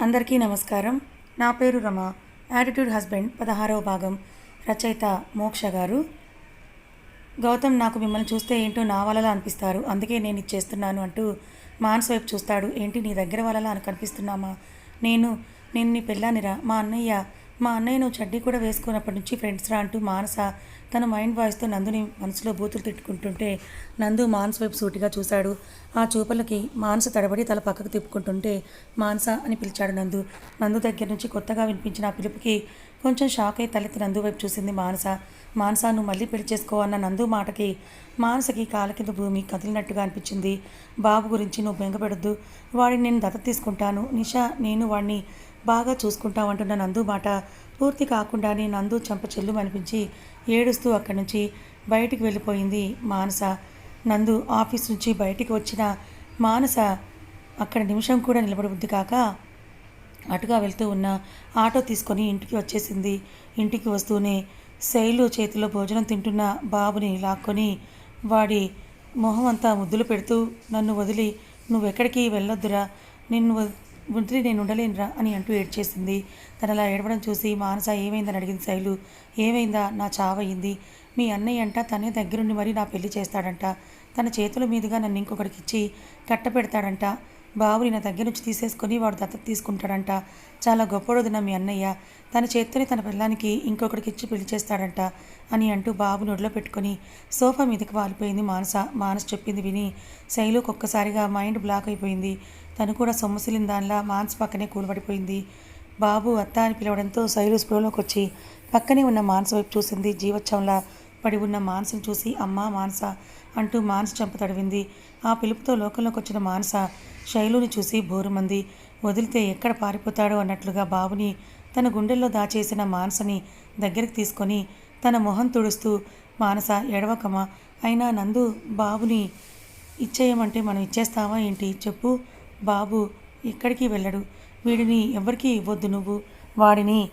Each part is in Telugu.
అందరికీ నమస్కారం. నా పేరు రమ. యాటిట్యూడ్ హస్బెండ్ పదహారవ భాగం. రచయిత మోక్ష గారు. గౌతమ్ నాకు మిమ్మల్ని చూస్తే ఏంటో నా వాళ్ళలా అనిపిస్తారు. అందుకే నేను ఇది చేస్తున్నాను అంటూ మాన్స్ వైపు చూస్తాడు. ఏంటి నీ దగ్గర వాళ్ళలా అని కనిపిస్తున్నామా? నేను నేను నీ పెళ్ళానిరా? మా అన్నయ్య మా అన్నయ్య నువ్వు చడ్డీ కూడా వేసుకున్నప్పటి నుంచి ఫ్రెండ్స్ రా అంటూ మానస తన మైండ్ వాయిస్తో నందుని మనసులో బూతులు తిట్టుకుంటుంటే నందు మానస వైపు సూటిగా చూశాడు. ఆ చూపలకి మానస తడబడి తల పక్కకు తిప్పుకుంటుంటే మానస అని పిలిచాడు నందు. నందు దగ్గర నుంచి కొత్తగా వినిపించిన ఆ పిలుపుకి కొంచెం షాక్ అయి తలెత్తి నందు వైపు చూసింది మానస. మానస నువ్వు మళ్ళీ పెళ్ళి చేసుకో అన్న నందు మాటకి మానసకి కాల కింద భూమి కదిలినట్టుగా అనిపించింది. బాబు గురించి నువ్వు బెంగపెడద్దు. వాడిని నేను దత్త తీసుకుంటాను. నిషా నేను వాడిని బాగా చూసుకుంటామంటున్న నందు మాట పూర్తి కాకుండానే నందు చెంప చెల్లు అనిపించి ఏడుస్తూ అక్కడి నుంచి బయటికి వెళ్ళిపోయింది మానస. నందు ఆఫీస్ నుంచి బయటికి వచ్చిన మానస అక్కడ నిమిషం కూడా నిలబడబుద్ది కాక అటుగా వెళ్తూ ఉన్న ఆటో తీసుకొని ఇంటికి వచ్చేసింది. ఇంటికి వస్తూనే శైలు చేతిలో భోజనం తింటున్న బాబుని లాక్కొని వాడి మొహం అంతా ముద్దులు పెడుతూ నన్ను వదిలి నువ్వెక్కడికి వెళ్ళొద్దురా? నిన్ను వద్- నేను ఉండలేనురా అని అంటూ ఏడ్చేసింది. తను అలా ఏడవడం చూసి మానస ఏమైందని అడిగింది శైలు. ఏమైందా? నా చావయింది మీ అన్నయ్య అంట తనే దగ్గరుండి మరి నా పెళ్ళి చేస్తాడంట. తన చేతుల మీదుగా నన్ను ఇంకొకడికి ఇచ్చి కట్టపెడతాడంట. బాబుని నా దగ్గర నుంచి తీసేసుకొని వాడు దత్తత తీసుకుంటాడంట. చాలా గొప్పడొదిన మీ అన్నయ్య. తన చేత్తోనే తన పిల్లానికి ఇంకొకడికి ఇచ్చి పెళ్ళి చేస్తాడంట అని అంటూ బాబుని ఒడిలో పెట్టుకొని సోఫా మీదకి వాలిపోయింది మానస. మానస చెప్పింది విని శైలుకు ఒక్కసారిగా మైండ్ బ్లాక్ అయిపోయింది. తను కూడా సొమ్మసిలిన దానిలా మాన్స్ పక్కనే కూలబడిపోయింది. బాబు అత్త అని పిలవడంతో శైలు స్పృహలోకి వచ్చి పక్కనే ఉన్న మానస వైపు చూసింది. జీవచ్చంలా పడి ఉన్న మానసను చూసి అమ్మ మానస అంటూ మాన్స చెంప తడివింది. ఆ పిలుపుతో లోకంలోకి వచ్చిన మానస శైలుని చూసి బోరుమంది. వదిలితే ఎక్కడ పారిపోతాడో అన్నట్లుగా బాబుని తన గుండెల్లో దాచేసిన మానసని దగ్గరికి తీసుకొని తన మొహం తుడుస్తూ మానస ఎడవకమా అయినా నందు బాబుని ఇచ్చేయమంటే మనం ఇచ్చేస్తావా ఏంటి? చెప్పు. బాబు ఎక్కడికి వెళ్ళడు. వీడిని ఎవరికీ ఇవ్వద్దు నువ్వు. వాడిని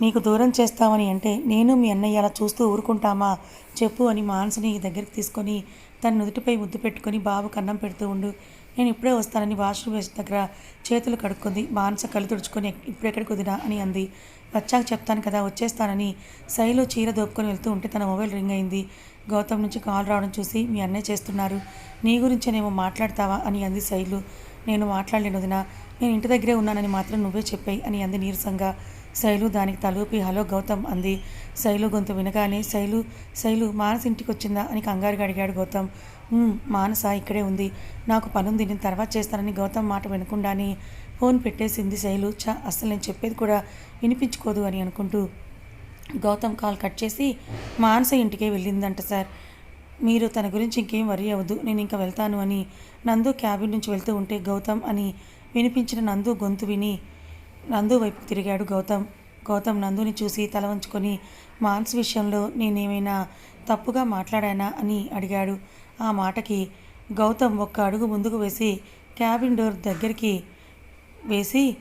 నీకు దూరం చేస్తామని అంటే నేను మీ అన్నయ్య అలా చూస్తూ ఊరుకుంటామా? చెప్పు అని మానసుని దగ్గరికి తీసుకొని తన నుదుటిపై ముద్దు పెట్టుకొని బాబు కన్నం పెడుతూ ఉండు. నేను ఇప్పుడే వస్తానని వాష్రూమ్ వేసిన దగ్గర చేతులు కడుక్కుంది. మాన్స కళ్ళు తుడుచుకొని ఇప్పుడెక్కడికి వదినా అని అంది. వచ్చాక చెప్తాను కదా వచ్చేస్తానని శైలు చీర దోపుకొని వెళ్తూ ఉంటే తన మొబైల్ రింగ్ అయింది. గౌతమ్ నుంచి కాల్ రావడం చూసి మీ అన్నయ్య చేస్తున్నారు. నీ గురించేనేమో మాట్లాడతావా? అని అంది శైలు. నేను మాట్లాడలేను వదిన. నేను ఇంటి దగ్గరే ఉన్నానని మాత్రం నువ్వే చెప్పాయి అని అంది నీరసంగా. శైలు దానికి తలూపి హలో గౌతమ్ అంది. శైలు గొంతు వినగానే శైలు శైలు మానస ఇంటికి వచ్చిందా అని కంగారుగా అడిగాడు గౌతమ్. మానస ఇక్కడే ఉంది. నాకు పనుంది. నేను తర్వాత చేస్తానని గౌతమ్ మాట వినకుండానే ఫోన్ పెట్టేసింది శైలు. చ అసలు నేను చెప్పేది కూడా వినిపించుకోదు అని అనుకుంటూ గౌతమ్ కాల్ కట్ చేసి మానస ఇంటికే వెళ్ళిందంట సార్. మీరు తన గురించి ఇంకేం వరి అవ్వదు నేను ఇంకా వెళ్తాను అని నందు క్యాబిన్ నుంచి వెళ్తూ ఉంటే గౌతమ్ అని వినిపించిన నందు గొంతు విని నందు వైపు తిరిగాడు గౌతమ్. గౌతమ్ నందుని చూసి తల వంచుకొని మాన్స్ విషయంలో నేనేమైనా తప్పుగా మాట్లాడానా? అని అడిగాడు. ఆ మాటకి గౌతమ్ ఒక్క అడుగు ముందుకు వేసి క్యాబిన్ డోర్ దగ్గరికి వేసి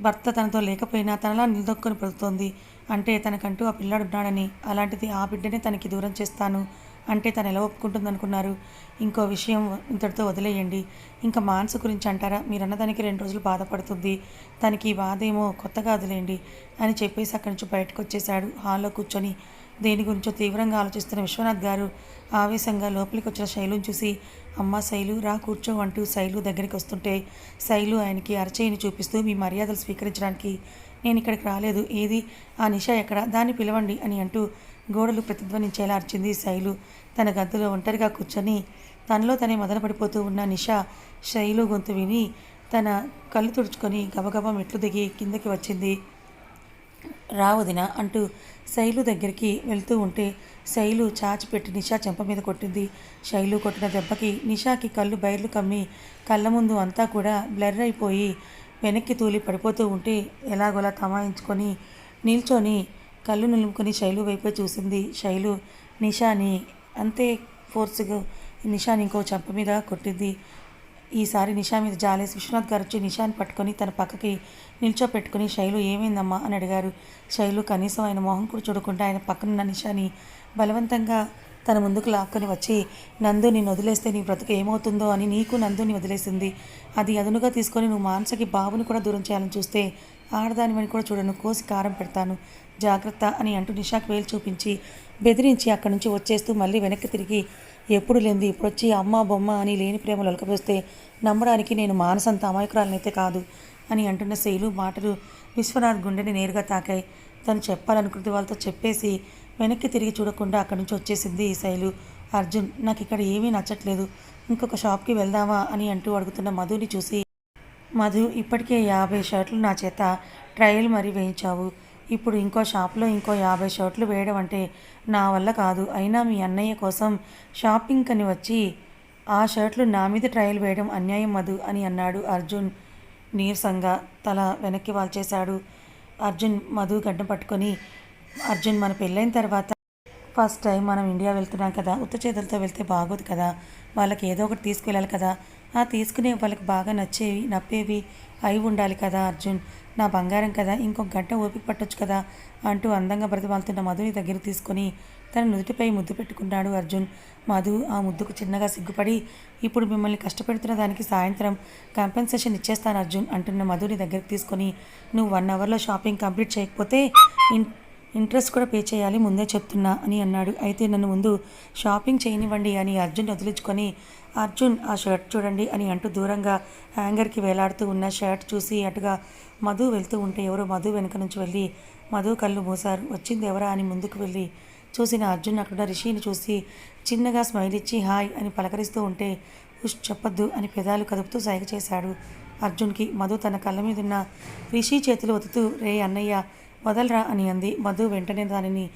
భర్త తనతో లేకపోయినా తనలా నిలదొక్కుని పడుతోంది అంటే తనకంటూ ఆ పిల్లాడు ఉన్నాడని అలాంటిది ఆ బిడ్డనే తనకి దూరం చేస్తాను అంటే తను ఎలా ఒప్పుకుంటుందనుకున్నారు? ఇంకో విషయం ఇంతటితో వదిలేయండి. ఇంకా మానసు గురించి అంటారా? మీరు అన్నదానికి రెండు రోజులు బాధపడుతుంది. తనకి ఈ బాధ ఏమో కొత్తగా వదిలేయండి అని చెప్పేసి అక్కడి నుంచి బయటకు వచ్చేశాడు హాల్లో కూర్చొని దేని గురించో తీవ్రంగా ఆలోచిస్తున్న విశ్వనాథ్ గారు ఆవేశంగా లోపలికి వచ్చిన శైలుని చూసి అమ్మ శైలు రా కూర్చో అంటూ శైలు దగ్గరికి వస్తుంటే శైలు ఆయనకి అరచేయిని చూపిస్తూ మీ మర్యాదలు స్వీకరించడానికి నేను ఇక్కడికి రాలేదు. ఏది? ఆ నిష ఎక్కడ? దాన్ని పిలవండి అని అంటూ గోడలు ప్రతిధ్వనించేలా అర్చింది శైలు. తన గదిలో ఒంటరిగా కూర్చొని తనలో తనే మదనపడిపోతూ ఉన్న నిష శైలు గొంతు విని తన కళ్ళు తుడుచుకొని గబగబా మెట్లు దిగి కిందకి వచ్చింది. రావదిన అంటూ శైలు దగ్గరికి వెళ్తూ ఉంటే శైలు చాచి పెట్టి నిషా చెంప మీద కొట్టింది. శైలు కొట్టిన దెబ్బకి నిషాకి కళ్ళు బయర్లు కమ్మి కళ్ళ ముందు అంతా కూడా బ్లర్ అయిపోయి వెనక్కి తూలి పడిపోతూ ఉంటే ఎలాగోలా తమాయించుకొని నిల్చొని కళ్ళు నిలుపుకొని శైలు వైపే చూసింది. శైలు నిషాని అంతే ఫోర్స్గా నిషాని ఇంకో చెంప మీద కొట్టింది. ఈసారి నిషా మీద జాలేసి విశ్వనాథ్ గారు వచ్చి నిషాని పట్టుకొని తన పక్కకి నిల్చోపెట్టుకుని శైలు ఏమైందమ్మా అని అడిగారు. శైలు కనీసం ఆయన మొహం కూడా చూడకుండా ఆయన పక్కనున్న నిషాని బలవంతంగా తన ముందుకు లాక్కొని వచ్చి నందు నిన్ను వదిలేస్తే నీ బ్రతుకు ఏమవుతుందో అని నీకు నందుని వదిలేసింది. అది అదునుగా తీసుకొని నువ్వు మానసకి బాబుని కూడా దూరం చేయాలని చూస్తే ఆడదానివని కూడా చూడను. కోసి కారం పెడతాను. జాగ్రత్త అని అంటూ నిషాకు వేలు చూపించి బెదిరించి అక్కడి నుంచి వచ్చేస్తూ మళ్ళీ వెనక్కి తిరిగి ఎప్పుడు లేనిది ఇప్పుడు వచ్చి అమ్మ బొమ్మ అని లేని ప్రేమలు ఒలకపోస్తే నమ్మడానికి నేను మానసంత అమాయకురాలనైతే కాదు అని అంటున్న శైలు మాటలు విశ్వనాథ్ గుండెని నేరుగా తాకాయి. తను చెప్పాలనుకుంటే వాళ్ళతో చెప్పేసి వెనక్కి తిరిగి చూడకుండా అక్కడి నుంచి వచ్చేసింది ఈ శైలు. అర్జున్ నాకు ఇక్కడ ఏమీ నచ్చట్లేదు. ఇంకొక షాప్కి వెళ్దామా అని అంటూ అడుగుతున్న మధుని చూసి మధు ఇప్పటికే యాభై షర్ట్లు నా చేత ట్రయల్ మరి వేయించావు. ఇప్పుడు ఇంకో షాప్లో ఇంకో యాభై షర్ట్లు వేయడం అంటే నా వల్ల కాదు. అయినా మీ అన్నయ్య కోసం షాపింగ్ అని వచ్చి ఆ షర్ట్లు నా మీద ట్రయల్ వేయడం అన్యాయం మధు అని అన్నాడు అర్జున్ నీరసంగా. తల వెనక్కి వాల్చేశాడు. అర్జున్ మధు గడ్డం పట్టుకొని అర్జున్ మన పెళ్ళైన తర్వాత ఫస్ట్ టైం మనం ఇండియా వెళ్తున్నాం కదా ఉత్త చేతులతో వెళ్తే బాగోదు కదా వాళ్ళకి ఏదో ఒకటి తీసుకువెళ్ళాలి కదా. ఆ తీసుకునే వాళ్ళకి బాగా నచ్చేవి నప్పేవి అయి ఉండాలి కదా అర్జున్. నా బంగారం కదా ఇంకొక గంట ఓపిక పట్టొచ్చు కదా అంటూ అందంగా బ్రతిమాలుతున్న మధుని దగ్గర తీసుకొని తన నుదుటిపై ముద్దు పెట్టుకున్నాడు అర్జున్. మధు ఆ ముద్దుకు చిన్నగా సిగ్గుపడి ఇప్పుడు మిమ్మల్ని కష్టపెడుతున్న దానికి సాయంత్రం కంపెన్సేషన్ ఇచ్చేస్తాను అర్జున్ అంటున్న మధుని దగ్గరికి తీసుకొని నువ్వు వన్ అవర్లో షాపింగ్ కంప్లీట్ చేయకపోతే ఇన్ ఇంట్రెస్ట్ కూడా పే చేయాలి ముందే చెప్తున్నా అని అన్నాడు. అయితే నన్ను ముందు షాపింగ్ చేయనివ్వండి అని అర్జున్ వదిలించుకొని అర్జున్ ఆ షర్ట్ చూడండి అని అంటూ దూరంగా హ్యాంగర్కి వేలాడుతూ ఉన్న షర్ట్ చూసి అటుగా మధు వెళ్తూ ఉంటే ఎవరో మధు వెనుక నుంచి వెళ్ళి మధు కళ్ళు మూసారు వచ్చింది ఎవరా అని ముందుకు వెళ్ళి చూసిన అర్జున్ అక్కడ రిషిని చూసి చిన్నగా స్మైల్ ఇచ్చి హాయ్ అని పలకరిస్తూ ఉంటే ఉష్ చెప్పొద్దు అని పెదాలు కదుపుతూ సైగ చేశాడు. అర్జున్కి మధు తన కళ్ళ మీదున్న రిషి చేతులు ఒత్తుతూ రే అన్నయ్య వదలరా అని అంది. మధు వెంటనే దానిని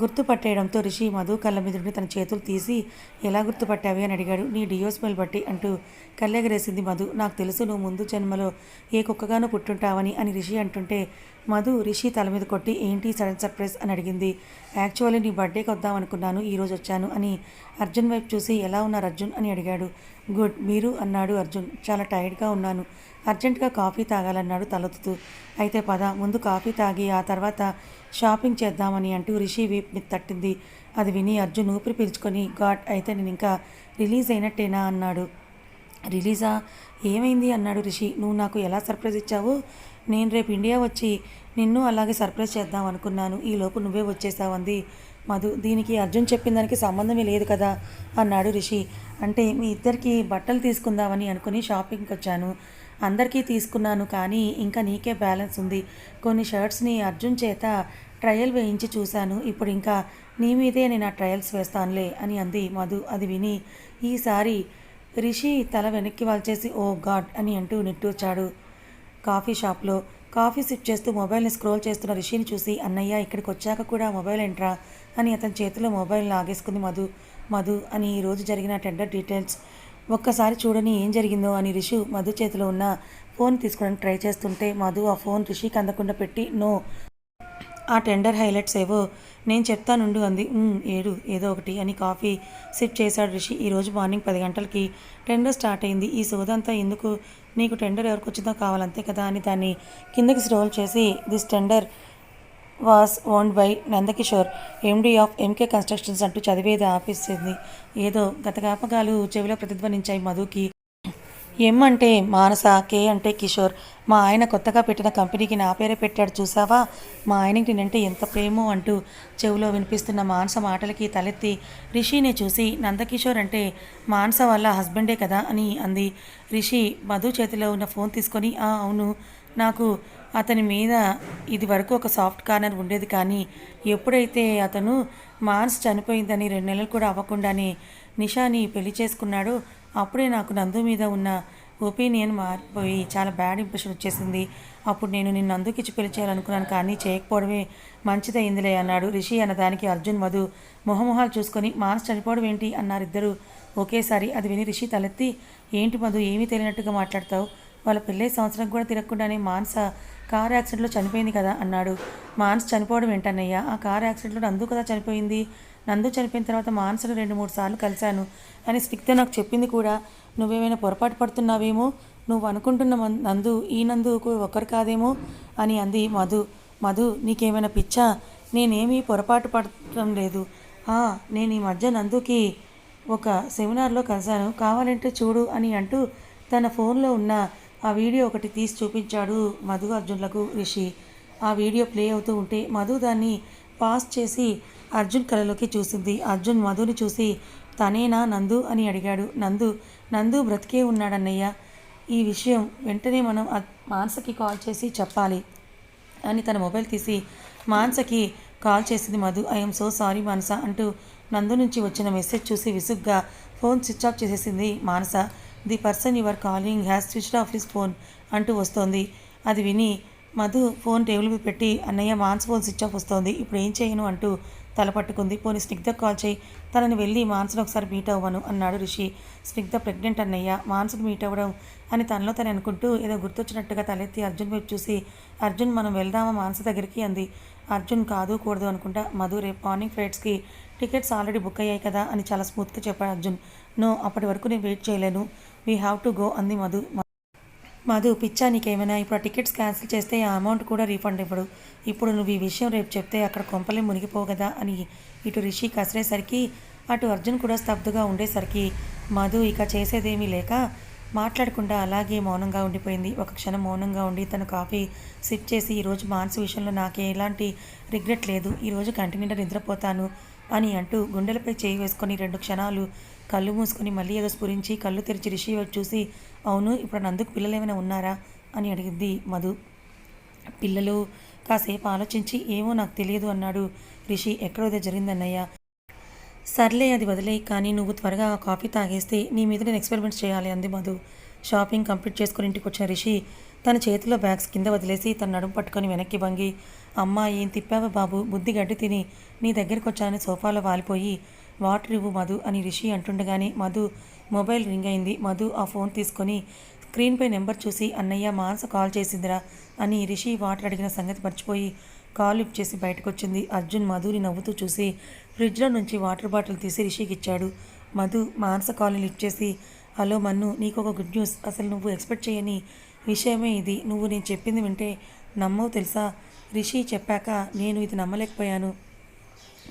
గుర్తుపట్టేయడంతో రిషి మధు కళ్ళ మీద నుండి తన చేతులు తీసి ఎలా గుర్తుపట్టావి? అని అడిగాడు. నీ డియో స్మెల్ బట్టి అంటూ కళ్ళెగరేసింది మధు. నాకు తెలుసు నువ్వు ముందు జన్మలో ఏ కుక్కగానో పుట్టుంటావని అని రిషి అంటుంటే మధు రిషి తల మీద కొట్టి ఏంటి సడన్ సర్ప్రైజ్? అని అడిగింది. యాక్చువల్లీ నీ బర్త్డేకి వద్దాం అనుకున్నాను ఈరోజు వచ్చాను అని అర్జున్ వైపు చూసి ఎలా ఉన్నారు అర్జున్? అని అడిగాడు. గుడ్ మీరు? అన్నాడు అర్జున్. చాలా టైర్డ్గా ఉన్నాను. అర్జెంటుగా కాఫీ తాగాలన్నాడు తలొత్తుతూ. అయితే పద ముందు కాఫీ తాగి ఆ తర్వాత షాపింగ్ చేద్దామని అంటూ రిషి వీప్ని తట్టింది. అది విని అర్జున్ ఊపిరి పీల్చుకొని గాడ్ అయితే నేను ఇంకా రిలీజ్ అయినట్టేనా అన్నాడు. రిలీజా? ఏమైంది అన్నాడు రిషి. నువ్వు నాకు ఎలా సర్ప్రైజ్ ఇచ్చావు? నేను రేపు ఇండియా వచ్చి నిన్ను అలాగే సర్ప్రైజ్ చేద్దాం అనుకున్నాను. ఈ లోపు నువ్వే వచ్చేసావు అంది. మధు దీనికి అర్జున్ చెప్పిన దానికి సంబంధమే లేదు కదా? అన్నాడు రిషి. అంటే మీ ఇద్దరికి బట్టలు తీసుకుందామని అనుకుని షాపింగ్కి వచ్చాను. అందరికీ తీసుకున్నాను కానీ ఇంకా నీకే బ్యాలెన్స్ ఉంది. కొన్ని షర్ట్స్ని అర్జున్ చేత ట్రయల్ వేయించి చూశాను. ఇప్పుడు ఇంకా నీ మీదే నేను ఆ ట్రయల్స్ వేస్తానులే అని అంది మధు. అది విని ఈసారి రిషి తల వెనక్కి వాల్చేసి ఓ గాడ్ అని అంటూ నిట్టూర్చాడు. కాఫీ షాప్లో కాఫీ సిప్ చేస్తూ మొబైల్ని స్క్రోల్ చేస్తున్న రిషిని చూసి అన్నయ్య ఇక్కడికి వచ్చాక కూడా మొబైల్ ఏంట్రా? అని అతని చేతిలో మొబైల్ లాగేసుకుంది మధు. మధు అని ఈరోజు జరిగిన టెండర్ డీటెయిల్స్ ఒక్కసారి చూడని ఏం జరిగిందో అని రిషు మధు చేతిలో ఉన్న ఫోన్ తీసుకోవడానికి ట్రై చేస్తుంటే మధు ఆ ఫోన్ రిషికి అందకుండా పెట్టి నో ఆ టెండర్ హైలైట్స్ ఏవో నేను చెప్తానుండు అంది. ఏడు ఏదో ఒకటి అని కాఫీ సిప్ చేశాడు రిషి. ఈరోజు మార్నింగ్ పది గంటలకి టెండర్ స్టార్ట్ అయింది. ఈ సోదంతా ఎందుకు? నీకు టెండర్ ఎవరికి వచ్చిందో కావాలంతే కదా అని దాన్ని కిందకి స్ట్రోల్ చేసి this tender was owned by Nandakishore. MD of MK constructions అంటూ చదివేది ఆపేసింది. ఏదో గత జ్ఞాపకాలు చెవిలో ప్రతిధ్వనించాయి మధుకి. ఎం అంటే మానస కే అంటే కిషోర్. మా ఆయన కొత్తగా పెట్టిన కంపెనీకి నా పేరే పెట్టాడు చూసావా? మా ఆయనకి నేనంటే ఎంత ప్రేమో అంటూ చెవిలో వినిపిస్తున్న మానస మాటలకి తలెత్తి రిషిని చూసి నందకిషోర్ అంటే మానస వాళ్ళ హస్బెండే కదా అని అంది. రిషి మధు చేతిలో ఉన్న ఫోన్ తీసుకొని "ఆ, అవును నాకు అతని మీద ఇది వరకు ఒక సాఫ్ట్ కార్నర్ ఉండేది కానీ ఎప్పుడైతే అతను మాన్స్ చనిపోయిందని రెండు నెలలు కూడా అవ్వకుండానే నిషాని పెళ్ళి చేసుకున్నాడో అప్పుడే నాకు నందు మీద ఉన్న ఒపీనియన్ మారిపోయి చాలా బ్యాడ్ ఇంప్రెషన్ వచ్చేసింది. అప్పుడు నేను నిన్ను అందుకిచ్చి పెళ్ళి చేయాలనుకున్నాను కానీ చేయకపోవడమే మంచిదైందిలే అన్నాడు రిషి అన్నదానికి అర్జున్ మధు మొహమొహాలు చూసుకొని. మానస్ చనిపోవడం ఏంటి? అన్నారు ఇద్దరు. ఒకేసారి అది విని రిషి తలెత్తి ఏంటి మధు ఏమీ తెలియనట్టుగా మాట్లాడతావు? వాళ్ళ పెళ్ళై సంవత్సరం కూడా తిరగకుండానే మానస కార్ యాక్సిడెంట్లో చనిపోయింది కదా అన్నాడు. మాన్స్ చనిపోవడం ఏంటన్నయ్యా? ఆ కార్ యాక్సిడెంట్లో నందు కదా చనిపోయింది. నందు చనిపోయిన తర్వాత మాన్సును రెండు మూడు సార్లు కలిశాను. అని స్నిగ్ధ నాకు చెప్పింది కూడా. నువ్వేమైనా పొరపాటు పడుతున్నావేమో? నువ్వు అనుకుంటున్న నందు ఈ నందుకు ఒకరు కాదేమో? అని అంది మధు. మధు నీకేమైనా పిచ్చా? నేనేమీ పొరపాటు పడటం లేదు. నేను ఈ మధ్య నందుకి ఒక సెమినార్లో కలిశాను. కావాలంటే చూడు అని అంటూ తన ఫోన్లో ఉన్న ఆ వీడియో ఒకటి తీసి చూపించాడు మధు అర్జున్లకు రిషి. ఆ వీడియో ప్లే అవుతూ ఉంటే మధు దాన్ని పాస్ చేసి అర్జున్ కళలోకి చూసింది. అర్జున్ మధుని చూసి తనేనా నందు? అని అడిగాడు. నందు నందు బ్రతికే ఉన్నాడన్నయ్య. ఈ విషయం వెంటనే మనం మాన్సకి మానసకి కాల్ చేసి చెప్పాలి. అని తన మొబైల్ తీసి మానసకి కాల్ చేసింది Madhu. I'm so sorry Manasa అంటూ నందు నుంచి వచ్చిన మెసేజ్ చూసి విసుగ్గా ఫోన్ స్విచ్ ఆఫ్ చేసేసింది Manasa. The person your calling has switched off his phone అంటూ వస్తోంది. అది విని మధు ఫోన్ టేబుల్ మీద పెట్టి అన్నయ్య మాన్స్ ఫోన్ స్విచ్ ఆఫ్ వస్తోంది. ఇప్పుడు ఏం చేయను? అంటూ తల పట్టుకుంది. పోనీ స్నిగ్ధ కాల్ చేయి. తనని వెళ్ళి మాన్సును ఒకసారి మీట్ అవ్వను అన్నాడు రిషి. స్నిగ్ధ ప్రెగ్నెంట్ అన్నయ్య. మాన్సును మీట్ అవ్వడం అని తనలో తను అనుకుంటూ ఏదో గుర్తొచ్చినట్టుగా తలెత్తి అర్జున్ వైపు చూసి అర్జున్ మనం వెళ్దామా మాన్స దగ్గరికి? అంది. అర్జున్ కాదు కూడదు అనుకుంటా మధు రేపు మార్నింగ్ ఫ్లైట్స్కి టికెట్స్ ఆల్రెడీ బుక్ అయ్యాయి కదా అని చాలా స్మూత్గా చెప్పాడు అర్జున్. నో అప్పటి వరకు నేను వెయిట్ చేయలేను. వీ హ్యావ్ టు గో అంది మధు. మధు పిచ్చా నీకేమైనా ఇప్పుడు ఆ టికెట్స్ క్యాన్సిల్ చేస్తే ఆ అమౌంట్ కూడా రీఫండ్ ఇవ్వడు. ఇప్పుడు నువ్వు ఈ విషయం రేపు చెప్తే అక్కడ కొంపలే మునిగిపోవు కదా అని ఇటు రిషి కసిరేసరికి అటు అర్జున్ కూడా స్తబ్దుగా ఉండేసరికి మధు ఇక చేసేదేమీ లేక మాట్లాడకుండా అలాగే మౌనంగా ఉండిపోయింది. ఒక క్షణం మౌనంగా ఉండి తను కాఫీ సిప్ చేసి ఈరోజు మానసు విషయంలో నాకే ఎలాంటి రిగ్రెట్ లేదు. ఈరోజు కంటిన్యూగా నిద్రపోతాను. అని అంటూ గుండెలపై చేయి వేసుకొని రెండు క్షణాలు కళ్ళు మూసుకొని మళ్ళీ ఏదో స్ఫురించి కళ్ళు తెరిచి రిషి చూసి అవును ఇప్పుడు నందుకు పిల్లలు ఏమైనా ఉన్నారా? అని అడిగింది మధు. పిల్లలు కాసేపు ఆలోచించి ఏమో నాకు తెలియదు అన్నాడు రిషి. ఎక్కడో జరిగిందన్నయ్య. సర్లే అది వదిలే కానీ నువ్వు త్వరగా కాఫీ తాగేస్తే నీ మీద నేను ఎక్స్పెరిమెంట్స్ చేయాలి అంది మధు. షాపింగ్ కంప్లీట్ చేసుకుని ఇంటికి వచ్చిన రిషి తన చేతిలో బ్యాగ్స్ కింద వదిలేసి తన నడుము పట్టుకొని వెనక్కి వంగి అమ్మా ఏం తిప్పావా బాబు? బుద్ధి గడ్డి తిని నీ దగ్గరికి వచ్చానని సోఫాలో వాలిపోయి వాటర్ ఇవ్వు మధు అని రిషి అంటుండగానే మధు మొబైల్ రింగ్ అయింది. మధు ఆ ఫోన్ తీసుకొని స్క్రీన్పై నెంబర్ చూసి అన్నయ్య మానస కాల్ చేసిందిరా అని రిషి వాటర్ అడిగిన సంగతి మర్చిపోయి కాల్ లిఫ్ట్ చేసి బయటకు వచ్చింది అర్జున్ మధుని నవ్వుతూ చూసి ఫ్రిడ్జ్లో నుంచి వాటర్ బాటిల్ తీసి రిషికి ఇచ్చాడు మధు మానస కాల్ని లిఫ్ట్ చేసి హలో మన్ను నీకు ఒక గుడ్ న్యూస్. అసలు నువ్వు ఎక్స్పెక్ట్ చేయని విషయమే ఇది. నువ్వు నేను చెప్పింది వింటే నమ్మవు తెలుసా? రిషి చెప్పాక నేను ఇది నమ్మలేకపోయాను.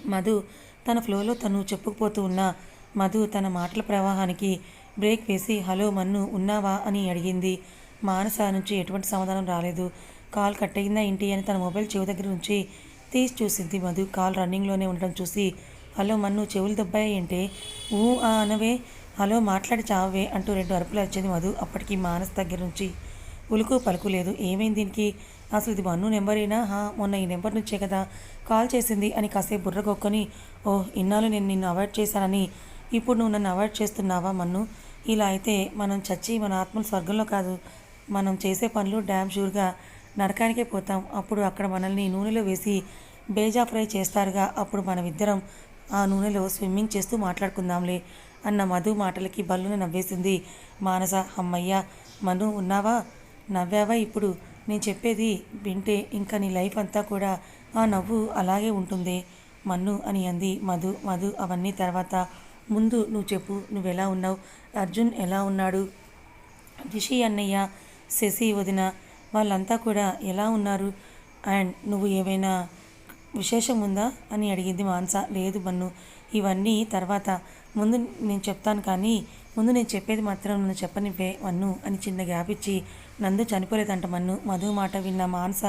మధు తన ఫ్లోలో తను చెప్పుకుపోతూ ఉన్న మధు తన మాటల ప్రవాహానికి బ్రేక్ వేసి హలో మన్ను ఉన్నావా? అని అడిగింది. మానస నుంచి ఎటువంటి సమాధానం రాలేదు. కాల్ కట్ అయిందా ఏంటి అని తన మొబైల్ చెవి దగ్గర నుంచి తీసి చూసింది మధు. కాల్ రన్నింగ్లోనే ఉండడం చూసి హలో మన్ను చెవులు దెబ్బాయి అంటే ఊ ఆ అనవే. హలో మాట్లాడి చావే అంటూ రెండు అరుపులు వచ్చింది మధు. అప్పటికి మానస్ దగ్గర నుంచి ఉలుకు పలుకు లేదు. ఏమైంది దీనికి? అసలు ఇది మన్ను నెంబరేనా? హా మొన్న ఈ నెంబర్ నుంచే కదా కాల్ చేసింది అని కాసేపు బుర్రగొక్కొని ఓ ఇన్నాళ్ళు నేను నిన్ను అవాయిడ్ చేశానని ఇప్పుడు నువ్వు నన్ను అవాయిడ్ చేస్తున్నావా మన్ను? ఇలా అయితే మనం చచ్చి మన ఆత్మలు స్వర్గంలో కాదు. మనం చేసే పనులు డ్యామ్ షూర్గా నరకానికే పోతాం. అప్పుడు అక్కడ మనల్ని నూనెలో వేసి బేజా ఫ్రై చేస్తారుగా. అప్పుడు మనమిద్దరం ఆ నూనెలో స్విమ్మింగ్ చేస్తూ మాట్లాడుకుందాంలే అన్న మధు మాటలకి బల్లున నవ్వేసింది. మానస అమ్మయ్య మను ఉన్నావా? నవ్వావా ఇప్పుడు? నేను చెప్పేది వింటే ఇంకా నీ లైఫ్ అంతా కూడా ఆ నవ్వు అలాగే ఉంటుంది. మన్ను అని అంది మధు. మధు అవన్నీ తర్వాత ముందు నువ్వు చెప్పు. నువ్వు ఎలా ఉన్నావు? అర్జున్ ఎలా ఉన్నాడు? రిషి అన్నయ్య శశి వదిన వాళ్ళంతా కూడా ఎలా ఉన్నారు? అండ్ నువ్వు ఏమైనా విశేషం ఉందా? అని అడిగింది మాన్స. లేదు మన్ను. ఇవన్నీ తర్వాత. ముందు నేను చెప్తాను కానీ ముందు నేను చెప్పేది మాత్రం నన్ను చెప్పనివ్వే మన్ను అని చిన్న గ్యాప్ ఇచ్చి నందు చనిపోలేదంట మన్ను. మధు మాట విన్న మానస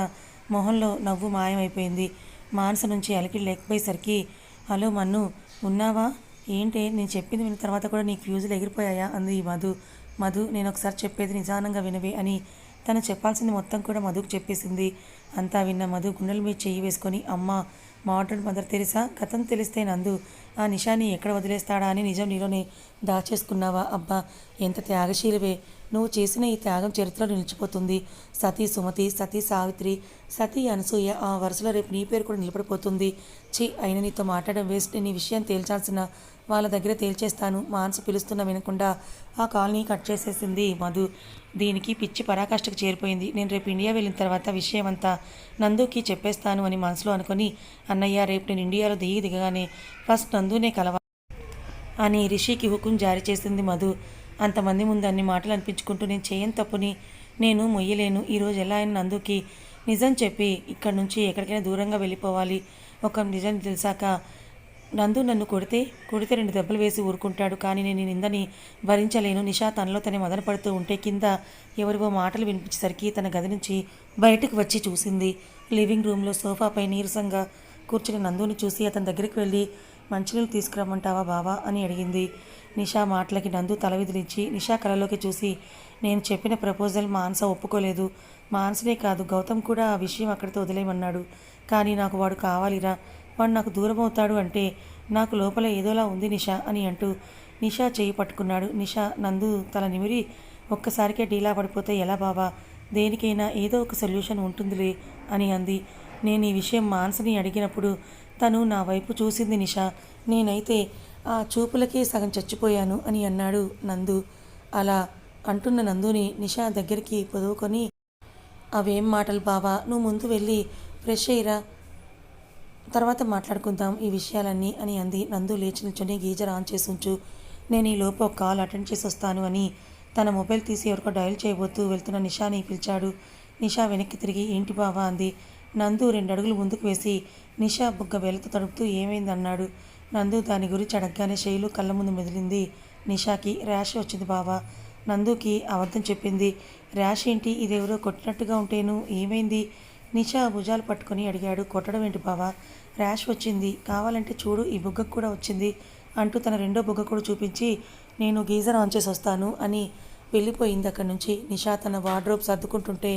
మొహంలో నవ్వు మాయమైపోయింది. మానస నుంచి అలికిడి లేకపోయేసరికి హలో మన్ను ఉన్నావా? ఏంటే? నేను చెప్పింది విన్న తర్వాత కూడా నీకు ఫ్యూజులు ఎగిరిపోయాయా? అంది మధు. మధు నేను ఒకసారి చెప్పేది నిజానంగా వినవే అని తను చెప్పాల్సింది మొత్తం కూడా మధుకు చెప్పేసింది. అంతా విన్న మధు గుండెల మీద చెయ్యి వేసుకొని అమ్మ మోడర్న్ మదర్ తెరిసా? కథం తెలిస్తే నందు ఆ నిషాని ఎక్కడ వదిలేస్తాడా అని నిజం నీలోనే దాచేసుకున్నావా? అబ్బా ఎంత త్యాగశీలవే. నువ్వు చేసిన ఈ త్యాగం చరిత్రలో నిలిచిపోతుంది. సతీ సుమతి సతీ సావిత్రి సతీ అనసూయ ఆ వరుసలో రేపు నీ పేరు కూడా నిలబడిపోతుంది. చి అయిన నీతో మాట్లాడడం వేస్ట్. నీ విషయం తేల్చాల్సిన వాళ్ళ దగ్గర తేల్చేస్తాను. మానసు పిలుస్తున్న వినకుండా ఆ కాల్ని కట్ చేసేసింది మధు. దీనికి పిచ్చి పరాకాష్ఠకు చేరిపోయింది. నేను రేపు ఇండియా వెళ్ళిన తర్వాత విషయం అంతా నందుకి చెప్పేస్తాను అని మనసులో అనుకుని అన్నయ్య రేపు నేను ఇండియాలో దిగి దిగగానే ఫస్ట్ నందునే కలవ అని రిషికి హుకుం జారీ చేసింది మధు. అంతమంది ముందు అన్ని మాటలు అనిపించుకుంటూ నేను చేయని తప్పుని నేను మొయ్యలేను. ఈరోజు ఎలా అయిన నందుకి నిజం చెప్పి ఇక్కడి నుంచి ఎక్కడికైనా దూరంగా వెళ్ళిపోవాలి. ఒక నిజం తెలిసాక నందు నన్ను కొడితే కొడితే రెండు దెబ్బలు వేసి ఊరుకుంటాడు. కానీ నేను నిందని భరించలేను. నిషా తనలో తనే మదన పడుతూ ఉంటే కింద ఎవరివో మాటలు వినిపించేసరికి తన గది నుంచి బయటకు వచ్చి చూసింది. లివింగ్ రూమ్లో సోఫాపై నీరసంగా కూర్చుని నందుని చూసి అతని దగ్గరికి వెళ్ళి మంచినీళ్ళు తీసుకురమ్మంటావా బావా అని అడిగింది. నిషా మాటలకి నందు తల విదిలించి నిషా కళలోకి చూసి నేను చెప్పిన ప్రపోజల్ మాన్స ఒప్పుకోలేదు. మాన్సనే కాదు గౌతమ్ కూడా ఆ విషయం అక్కడితో వదిలేయమన్నాడు. కానీ నాకు వాడు కావాలిరా. వాడు నాకు దూరం అవుతాడు అంటే నాకు లోపల ఏదోలా ఉంది నిషా అని అంటూ నిషా చేయి పట్టుకున్నాడు. నిషా నందు తల నిమిరి ఒక్కసారికే డీలా పడిపోతే ఎలా బావా? దేనికైనా ఏదో ఒక సొల్యూషన్ ఉంటుందిలే అని అంది. నేను ఈ విషయం మాన్సని అడిగినప్పుడు తను నా వైపు చూసింది నిషా. నేనైతే ఆ చూపులకే సగం చచ్చిపోయాను అని అన్నాడు నందు. అలా అంటున్న నందుని నిషా దగ్గరికి పొదువుకొని అవేం మాటలు బావా? నువ్వు ముందు వెళ్ళి ఫ్రెష్ అయ్యిరా. తర్వాత మాట్లాడుకుందాం ఈ విషయాలన్నీ అని అంది. నందు లేచి నిల్చొని గీజర్ ఆన్ చేసి ఉంచు. నేను ఈ లోపు ఒక కాల్ అటెండ్ చేసి వస్తాను అని తన మొబైల్ తీసి ఎవరికో డయల్ చేయబోతూ వెళ్తున్న నిషాని పిలిచాడు. నిషా వెనక్కి తిరిగి ఏంటి బావా అంది. నందు రెండు అడుగులు ముందుకు వేసి నిషా బుగ్గ వేలతో తడుపుతూ ఏమైంది అన్నాడు నందు దాని గురించి అడగగానే శైలు కళ్ళ ముందు మెదిలింది. నిషాకి ర్యాష్ వచ్చింది బావా. నందుకి అబద్ధం చెప్పింది. ర్యాష్ ఏంటి? ఇదెవరో కొట్టినట్టుగా ఉంటేను ఏమైంది? నిషా భుజాలు పట్టుకొని అడిగాడు. కొట్టడం ఏంటి బావా? ర్యాష్ వచ్చింది. కావాలంటే చూడు ఈ బుగ్గకు కూడా వచ్చింది అంటూ తన రెండో బుగ్గ కూడా చూపించి నేను గీజర్ ఆన్ చేసి వస్తాను అని వెళ్ళిపోయింది అక్కడి నుంచి. నిషా తన వార్డ్రోబ్ సర్దుకుంటుంటే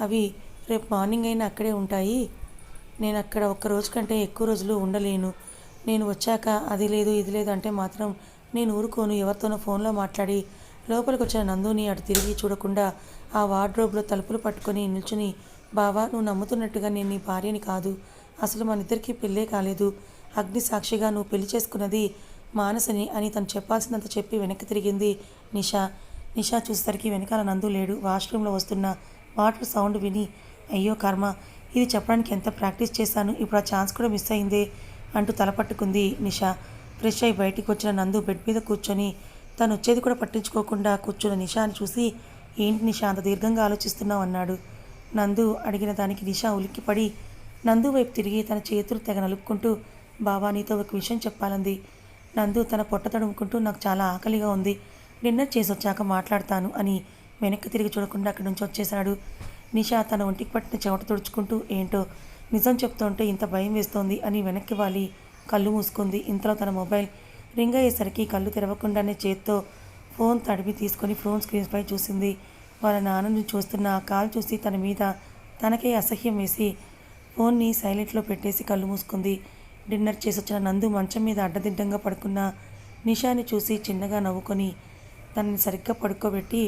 అవి రేపు మార్నింగ్ అయినా అక్కడే ఉంటాయి. నేను అక్కడ ఒక్క రోజు కంటే ఎక్కువ రోజులు ఉండలేను. నేను వచ్చాక అది లేదు ఇది లేదు అంటే మాత్రం నేను ఊరుకోను. ఎవరితోనో ఫోన్లో మాట్లాడి లోపలికి వచ్చిన నందుని అటు తిరిగి చూడకుండా ఆ వార్డ్రోబ్లో తలుపులు పట్టుకొని నిల్చుని బావా నువ్వు నమ్ముతున్నట్టుగా నేను నీ భార్యని కాదు. అసలు మన ఇద్దరికీ పెళ్ళే కాలేదు. అగ్ని సాక్షిగా నువ్వు పెళ్ళి చేసుకున్నది మానసని అని తను చెప్పాల్సినంత చెప్పి వెనక్కి తిరిగింది నిషా. నిషా చూసేసరికి వెనకాల నందు లేడు. వాష్రూమ్లో వస్తున్న వాటర్ సౌండ్ విని అయ్యో కర్మ ఇది చెప్పడానికి ఎంత ప్రాక్టీస్ చేశాను? ఇప్పుడు ఆ ఛాన్స్ కూడా మిస్ అయిందే అంటూ తలపట్టుకుంది నిషా. ఫ్రెష్ అయి బయటికి వచ్చిన నందు బెడ్ మీద కూర్చొని తను వచ్చేది కూడా పట్టించుకోకుండా కూర్చున్న నిషాని చూసి ఏంటి నిషా అంత దీర్ఘంగా ఆలోచిస్తున్నావు అన్నాడు. నందు అడిగిన దానికి నిషా ఉలిక్కిపడి నందు వైపు తిరిగి తన చేతులు తెగ నలుపుకుంటూ బావా నీతో ఒక విషయం చెప్పాలంది. నందు తన పొట్ట తడుముకుంటూ నాకు చాలా ఆకలిగా ఉంది. డిన్నర్ చేసి వచ్చాక మాట్లాడతాను అని వెనక్కి తిరిగి చూడకుండా అక్కడి నుంచి వచ్చేశాడు. నిషా తన ఒంటికి పట్టిన చెమట తుడుచుకుంటూ ఏంటో నిజం చెప్తుంటే ఇంత భయం వేస్తోంది అని వెనక్కి వాలి. కళ్ళు మూసుకుంది. ఇంతలో తన మొబైల్ రింగ్ అయ్యేసరికి కళ్ళు తెరవకుండానే చేత్తో ఫోన్ తడిపి తీసుకొని ఫోన్ స్క్రీన్పై చూసింది. వాళ్ళ నాన్నని చూస్తున్న ఆ కాల్ చూసి తన మీద తనకే అసహ్యం వేసి ఫోన్ని సైలెంట్లో పెట్టేసి కళ్ళు మూసుకుంది. డిన్నర్ చేసి వచ్చిన నందు మంచం మీద అడ్డదిడ్డంగా పడుకున్న నిషాని చూసి చిన్నగా నవ్వుకొని తనని సరిగ్గా పడుకోబెట్టి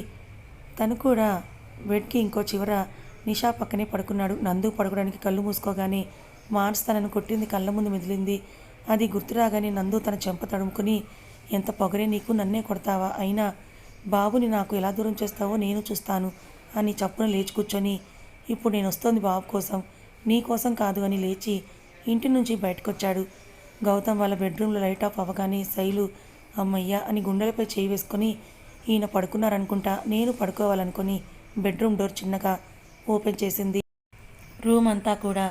తను కూడా బెడ్కి ఇంకో చివర నిషా పక్కనే పడుకున్నాడు. నందు పడుకోవడానికి కళ్ళు మూసుకోగానే మార్స్ తనను కొట్టింది కళ్ళ ముందు మెదిలింది. అది గుర్తురాగానే నందు తన చెంప తడుముకుని ఎంత పొగరే నీకు నన్నే కొడతావా? అయినా బాబుని నాకు ఎలా దూరం చేస్తావో నేను చూస్తాను అని చప్పున లేచి కూర్చొని ఇప్పుడు నేను వస్తోంది బాబు కోసం నీ కోసం కాదు అని లేచి ఇంటి నుంచి బయటకొచ్చాడు. గౌతమ్ వాళ్ళ బెడ్రూమ్లో లైట్ ఆఫ్ అవ్వగానే శైలు అమ్మయ్య అని గుండెలపై చేయి వేసుకొని ఈయన పడుకున్నారనుకుంటా నేను పడుకోవాలనుకొని బెడ్రూమ్ డోర్ చిన్నగా ఓపెన్ చేసింది. రూమ్ అంతా కూడా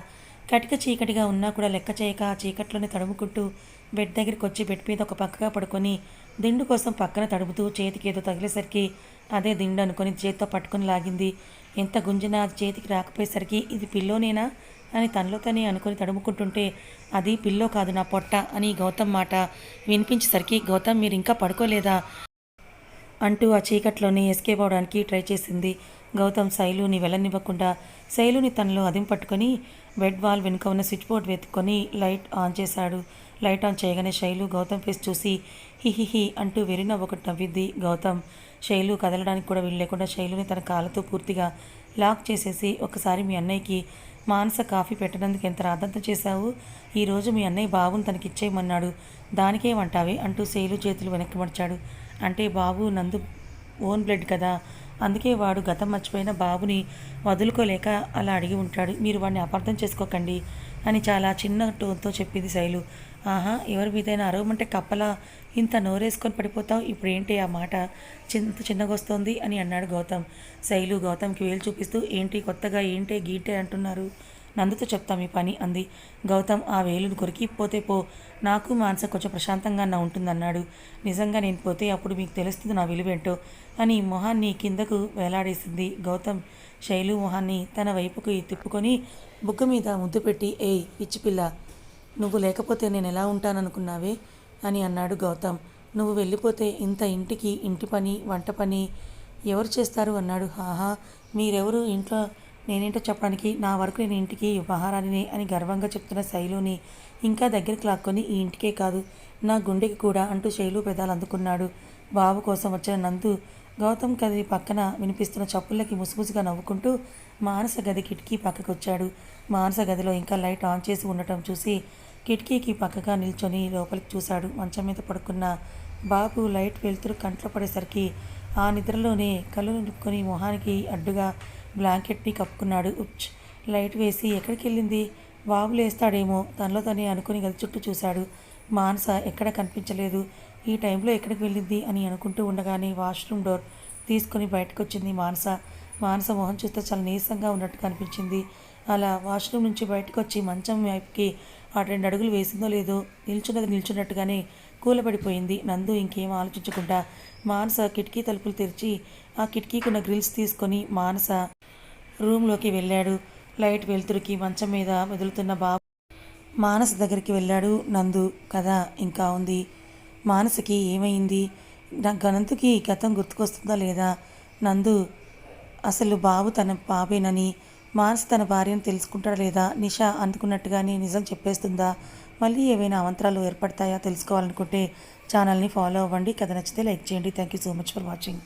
కటిక చీకటిగా ఉన్నా కూడా లెక్క చేయక ఆ చీకట్లోనే తడుముకుంటూ బెడ్ దగ్గరికి వచ్చి బెడ్ మీద ఒక పక్కగా పడుకొని దిండు కోసం పక్కన తడుపుతూ చేతికి ఏదో తగిలేసరికి అదే దిండు అనుకొని చేతితో పట్టుకొని లాగింది. ఎంత గుంజినా అది చేతికి రాకపోయేసరికి ఇది పిల్లోనేనా అని తనలో తనే అనుకొని తడుముకుంటుంటే అది పిల్లో కాదు నా పొట్ట అని గౌతమ్ మాట వినిపించేసరికి గౌతమ్ మీరు ఇంకా పడుకోలేదా అంటూ ఆ చీకట్లోనే ఎస్కేప్ అవడానికి ట్రై చేసింది. గౌతమ్ శైలుని వెళ్ళనివ్వకుండా శైలుని తనలో అదిం పట్టుకొని బెడ్ వాల్ వెనుక ఉన్న స్విచ్ బోర్డ్ వెతుక్కొని లైట్ ఆన్ చేశాడు. లైట్ ఆన్ చేయగానే శైలు గౌతమ్ ఫేస్ చూసి హిహిహి అంటూ వెరిన ఒకటి నవ్వింది గౌతమ్. శైలు కదలడానికి కూడా వీల్లేకుండా శైలుని తన కాళ్ళతో పూర్తిగా లాక్ చేసేసి ఒకసారి మీ అన్నయ్యకి మానస కాఫీ పెట్టడానికి ఎంత రాదంతం చేశావు? ఈరోజు మీ అన్నయ్య బాబుని తనకిచ్చేయమన్నాడు దానికేమంటావే? అంటూ శైలు చేతులు వెనక్కి మడిచాడు. అంటే బాబు నందు ఓన్ బ్లడ్ కదా. అందుకే వాడు గతం మర్చిపోయిన బాబుని వదులుకోలేక అలా అడిగి ఉంటాడు. మీరు వాడిని అపార్థం చేసుకోకండి అని చాలా చిన్న టోన్తో చెప్పింది శైలు. ఆహా ఎవరి మీదైనా అరవమంటే కప్పలా ఇంత నోరేసుకొని పడిపోతావు? ఇప్పుడు ఏంటి ఆ మాట? చింత చిన్నగొస్తోంది అని అన్నాడు గౌతమ్. శైలు గౌతమ్కి వేలు చూపిస్తూ ఏంటి కొత్తగా? ఏంటి గీటే? అంటున్నారు. నందుతో చెప్తాం ఈ పని అంది. గౌతమ్ ఆ వేలును కొరికి పోతే పో. నాకు మానస కొంచెం ప్రశాంతంగా నా ఉంటుందన్నాడు. నిజంగా నేను పోతే అప్పుడు మీకు తెలుస్తుంది నా విలువేంటో అని మొహాన్ని కిందకు వేలాడేసింది గౌతమ్. శైలు మొహాన్ని తన వైపుకి తిప్పుకొని బుగ్గ మీద ముద్దు పెట్టి ఏయ్ పిచ్చి పిల్ల నువ్వు లేకపోతే నేను ఎలా ఉంటాననుకున్నావే? అని అన్నాడు గౌతమ్. నువ్వు వెళ్ళిపోతే ఇంత ఇంటికి ఇంటి పని వంట పని ఎవరు చేస్తారు? అన్నాడు. హాహా మీరెవరు? ఇంట్లో నేనేంటో చెప్పడానికి నా వరకు నేను ఇంటికి మహారాణిని అని గర్వంగా చెప్తున్న శైలుని ఇంకా దగ్గరికి లాక్కొని ఈ ఇంటికే కాదు నా గుండెకి కూడా అంటూ శైలు పెదాలు అందుకున్నాడు బాబు కోసం వచ్చిన నందు గౌతమ్ గది పక్కన వినిపిస్తున్న చప్పుళ్ళకి ముసుముసుగా నవ్వుకుంటూ మానస గది కిటికీ పక్కకు వచ్చాడు మానస గదిలో ఇంకా లైట్ ఆన్ చేసి ఉండటం చూసి కిటికీకి పక్కగా నిల్చొని లోపలికి చూశాడు. మంచం మీద పడుకున్న బాబు లైట్ వెలుతురు కంట్లో పడేసరికి ఆ నిద్రలోనే కళ్ళు నింపుకొని మొహానికి అడ్డుగా బ్లాంకెట్ని కప్పుకున్నాడు. ఉచ్ లైట్ వేసి ఎక్కడికి వెళ్ళింది బాబు లేస్తాడేమో తనలో తనే అనుకుని గది చుట్టూ చూశాడు. మానస ఎక్కడ కనిపించలేదు. ఈ టైంలో ఎక్కడికి వెళ్ళింది అని అనుకుంటూ ఉండగానే వాష్రూమ్ డోర్ తీసుకొని బయటకు వచ్చింది మానస. మానస మొహం చూస్తే చాలా నీరసంగా ఉన్నట్టు కనిపించింది. అలా వాష్రూమ్ నుంచి బయటకు వచ్చి మంచం వైపుకి ఆ రెండు అడుగులు వేసిందో లేదో నిల్చున్నది నిల్చున్నట్టుగానే కూలబడిపోయింది. నందు ఇంకేం ఆలోచించకుండా మానస కిటికీ తలుపులు తెరిచి ఆ కిటికీకున్న గ్రిల్స్ తీసుకొని మానస రూమ్లోకి వెళ్ళాడు. లైట్ వెలుతురికి మంచం మీద మెదులుతున్న బాబు మానస దగ్గరికి వెళ్ళాడు నందు. కథ ఇంకా ఉంది. మానసకి ఏమైంది? నా గనంతుకి గతం గుర్తుకొస్తుందా లేదా? నందు అసలు బాబు తన బాబేనని మానస తన భార్యను తెలుసుకుంటాడా లేదా? నిషా అందుకున్నట్టుగానే నిజం చెప్పేస్తుందా? మళ్ళీ ఏవైనా అవంతరాలు ఏర్పడతాయా తెలుసుకోవాలనుకుంటే ఛానల్ని ఫాలో అవ్వండి. కథ నచ్చితే లైక్ చేయండి. Thank you so much for watching.